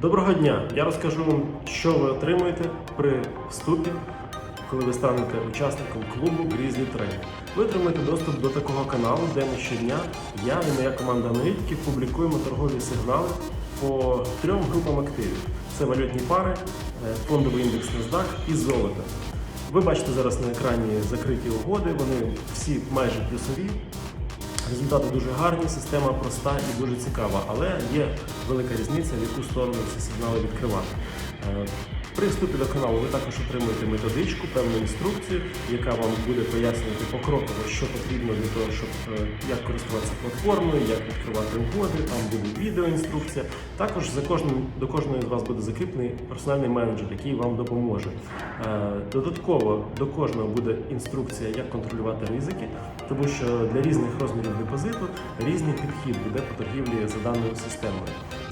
Доброго дня! Я розкажу вам, що ви отримуєте при вступі, коли ви станете учасником клубу Grizzly Trade. Ви отримаєте доступ до такого каналу, де ми щодня я і моя команда аналітиків публікуємо торгові сигнали по трьом групам активів: це валютні пари, е, фондовий індекс NASDAQ і золото. Ви бачите зараз на екрані закриті угоди, вони всі майже плюсові. Результати дуже гарні, система проста і дуже цікава, але є велика різниця, в яку сторону ці сигнали відкривати. При вступі до каналу ви також отримуєте методичку, певну інструкцію, яка вам буде пояснювати покроково, що потрібно для того, щоб е, як користуватися платформою, як відкривати угоди. Там буде відеоінструкція. Також за кожним до кожного з вас буде закріплений персональний менеджер, який вам допоможе. Е, Додатково до кожного буде інструкція, як контролювати ризики, тому що для різних розмірів депозиту різний підхід буде по торгівлі за даною системою.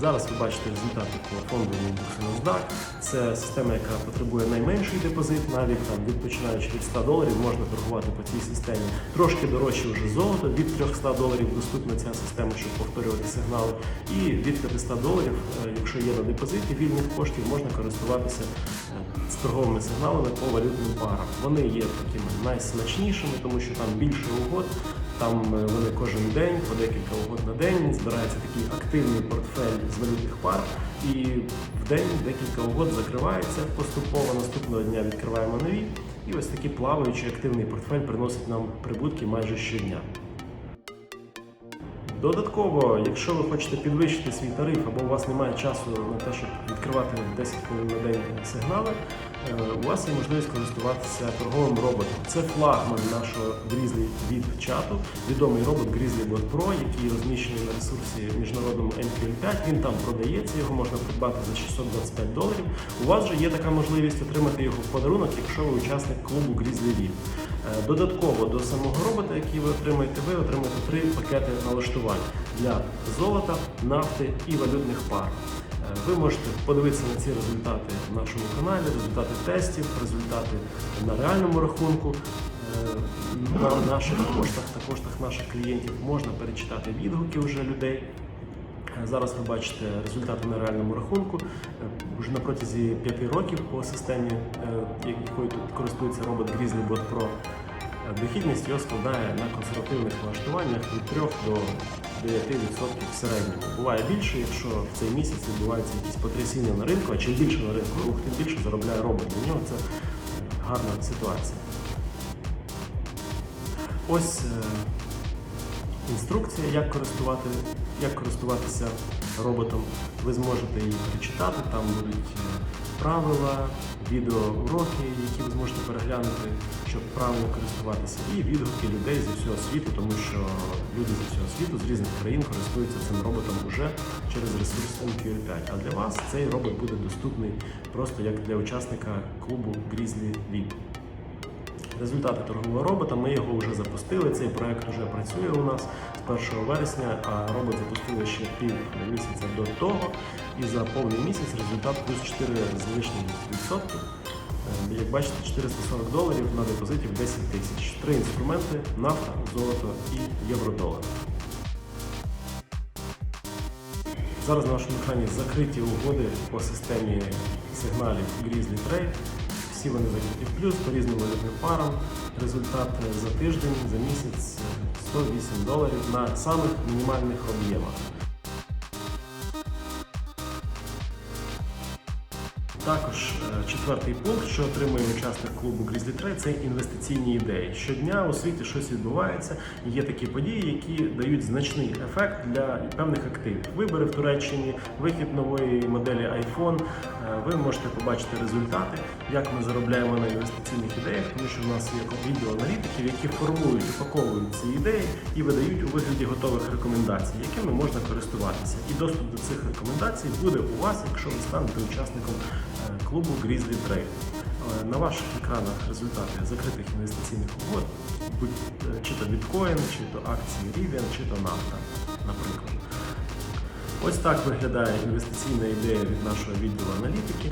Зараз ви бачите результати по фондовому індексу NASDAQ. Це система, яка потребує найменший депозит, навіть там від починаючи від 100 доларів можна торгувати по цій системі. Трошки дорожче вже золото. Від 300 доларів доступна ця система, щоб повторювати сигнали. І від 500 доларів, е, якщо є на депозиті вільних коштів, можна користуватися е, з торговими сигналами по валютним парам. Вони є такими найсмачнішими, тому що там більше угод. Там е, вони кожен день, по декілька угод на день, збирається такий активний портфель з валютних пар, і в день декілька угод закривається поступово. Наступного дня відкриваємо нові. І ось такий плаваючий активний портфель приносить нам прибутки майже щодня. Додатково, якщо ви хочете підвищити свій тариф або у вас немає часу на те, щоб відкривати 10 хвилин на день сигнали, у вас є можливість користуватися торговим роботом. Це флагман нашого Grizzly від чату, відомий робот Grizzly Pro, який розміщений на ресурсі міжнародному MQL5. Він там продається, його можна придбати за 625 доларів. У вас же є така можливість отримати його в подарунок, якщо ви учасник клубу Grizzly Від. Е, Додатково до самого робота, який ви отримаєте, ви отримаєте три пакети налаштувань для золота, нафти і валютних пар. Е, Ви можете подивитися на ці результати в нашому каналі, результати тестів, результати на реальному рахунку. Е, На наших коштах та коштах наших клієнтів можна перечитати відгуки вже людей. Е, Зараз ви бачите результати на реальному рахунку. Вже на протязі 5 років по системі, якою тут користується робот Grizzly Bot Pro, дохідність його складає на консервативних налаштуваннях від 3 до 9% в середньому. Буває більше, якщо в цей місяць відбуваються якісь потрясіння на ринку, а чим більше на ринку рух, тим більше заробляє робот. Для нього це гарна ситуація. Ось е, інструкція, як користувати, як користуватися роботом. Ви зможете її прочитати, там будуть е, правила, відеоуроки, які ви зможете переглянути, щоб правильно користуватися, і відгуки людей зі всього світу, тому що люди зі всього світу з різних країн користуються цим роботом уже через ресурс MQL5. А для вас цей робот буде доступний просто як для учасника клубу Grizzly League. Результати торгового робота. Ми його вже запустили. Цей проект вже працює у нас з 1 вересня, а робот запустили ще пів місяця до того. І за повний місяць результат плюс 4 з лишнім відсотки. Як бачите, 440 доларів на депозиті в 10 тисяч. Три інструменти: нафта, золото і євро-долар. Зараз на вашому екрані закриті угоди по системі сигналів Grizzly Trade. Всі вони закриті в плюс по різним валютним парам. Результат за тиждень, за місяць е, 108 доларів на самих мінімальних об'ємах. Також четвертий пункт, що отримує учасник клубу Grizzly Trade, це інвестиційні ідеї. Щодня у світі щось відбувається, є такі події, які дають значний ефект для певних активів. Вибори в Туреччині, вихід нової моделі iPhone. Е, Ви можете побачити результати, як ми заробляємо на інвестиційних ідеях, тому що в нас є відео аналітиків, які формують, упаковують ці ідеї і видають у вигляді готових рекомендацій, якими можна користуватися. І доступ до цих рекомендацій буде у вас, якщо ви станете учасником клубу Grizzly Trade. Е, На ваших екранах результати закритих інвестиційних угод, е, чи то біткоін, чи то акції Rivian, чи то нафта, наприклад. Ось так виглядає інвестиційна ідея від нашого відділу аналітики,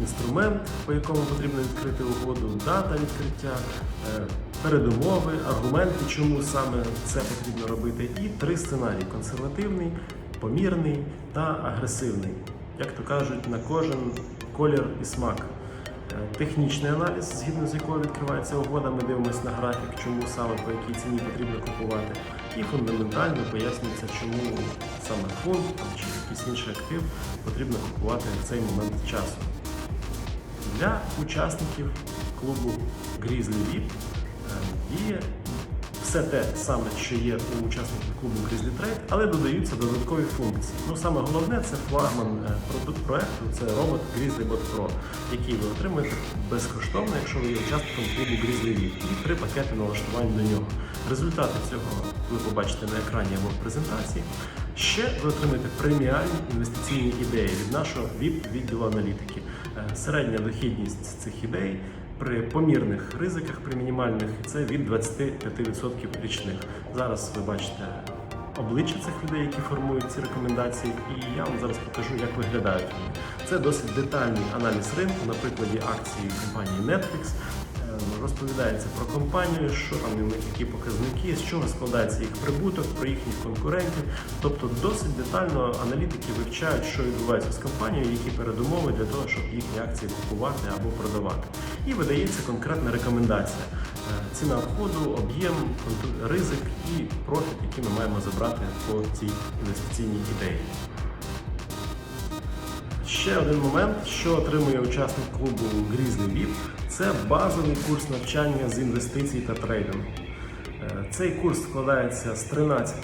інструмент, по якому потрібно відкрити угоду, дата відкриття, е, передумови, аргументи, чому саме це потрібно робити, і три сценарії: консервативний, помірний та агресивний. як то кажуть, на кожен колір і смак. Е, Технічний аналіз, згідно з якого відкривається угода, ми дивимося на графік, чому саме по якій ціні потрібно купувати. І фундаментально пояснюється, чому саме фонд чи якийсь інший актив потрібно купувати в цей момент часу. Для учасників клубу Grizzly VIP е, є все те саме, що є у учасників клубу Grizzly Trade, але додаються додаткові функції. Ну саме головне це флагман е, продукт проекту, це робот GrizzlyBot Pro, який ви отримуєте безкоштовно, якщо ви є учасником клубу Grizzly VIP, і три пакети налаштувань до нього. Результати цього ви побачите на екрані або в презентації. Ще ви отримаєте преміальні інвестиційні ідеї від нашого VIP відділу аналітики. Е, Середня дохідність цих ідей при помірних ризиках, при мінімальних це від 25% річних. Зараз ви бачите обличчя цих людей, які формують ці рекомендації, і я вам зараз покажу, як виглядають вони. Це досить детальний аналіз ринку на прикладі акції компанії Netflix. Розповідається про компанію, що там які показники, з чого складається їх прибуток, про їхніх конкурентів. Тобто досить детально аналітики вивчають, що відбувається з компанією, які передумови для того, щоб їхні акції купувати або продавати. І видається конкретна рекомендація: Е, ціна входу, об'єм, ризик і профіт, який ми маємо забрати по цій інвестиційній ідеї. Ще один момент, що отримує учасник клубу Grizzly VIP, це базовий курс навчання з інвестицій та трейдингу. Е, Цей курс складається з 13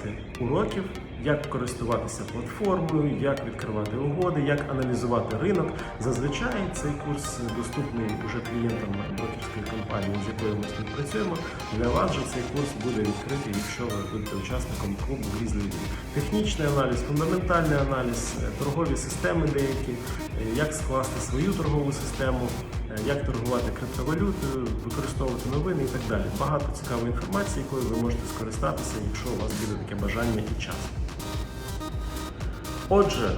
уроків, як користуватися платформою, як відкривати угоди, як аналізувати ринок. Зазвичай цей курс доступний уже клієнтам брокерської компанії, з якою ми співпрацюємо. Для вас же цей курс буде відкритий, якщо ви будете учасником клубу VIP. Технічний аналіз, фундаментальний аналіз, е, торгові системи деякі, е, як скласти свою торгову систему, як торгувати криптовалютою, використовувати новини і так далі. Багато цікавої інформації, якою ви можете скористатися, якщо у вас буде таке бажання і час. Отже,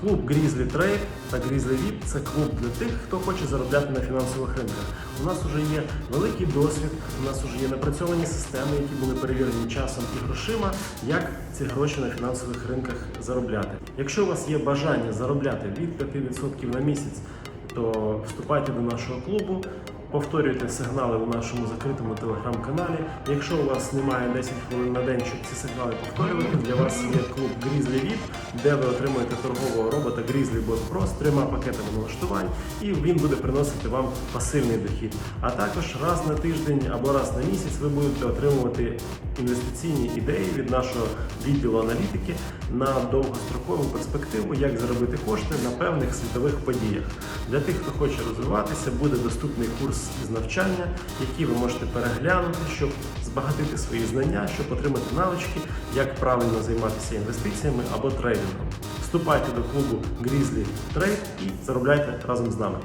клуб Grizzly Trade та Grizzly VIP – це клуб для тих, хто хоче заробляти на фінансових ринках. У нас вже є великий досвід, у нас вже є напрацьовані системи, які були перевірені часом і грошима, як ці гроші на фінансових ринках заробляти. Якщо у вас є бажання заробляти від 5% на місяць, то вступайте до нашого клубу. Повторюйте сигнали у нашому закритому телеграм-каналі. Якщо у вас немає 10 хвилин на день, щоб ці сигнали повторювати, для вас є клуб Grizzly VIP, де ви отримуєте торгового робота Grizzly Bot Pro з трьома пакетами налаштувань, і він буде приносити вам пасивний дохід. А також раз на тиждень або раз на місяць ви будете отримувати інвестиційні ідеї від нашого відділу аналітики на довгострокову перспективу, як заробити кошти на певних світових подіях. Для тих, хто хоче розвиватися, буде доступний курс із навчання, який ви можете переглянути, щоб збагатити свої знання, щоб отримати навички, як правильно займатися інвестиціями або трейдингом. Вступайте до клубу Grizzly Trade і заробляйте разом з нами.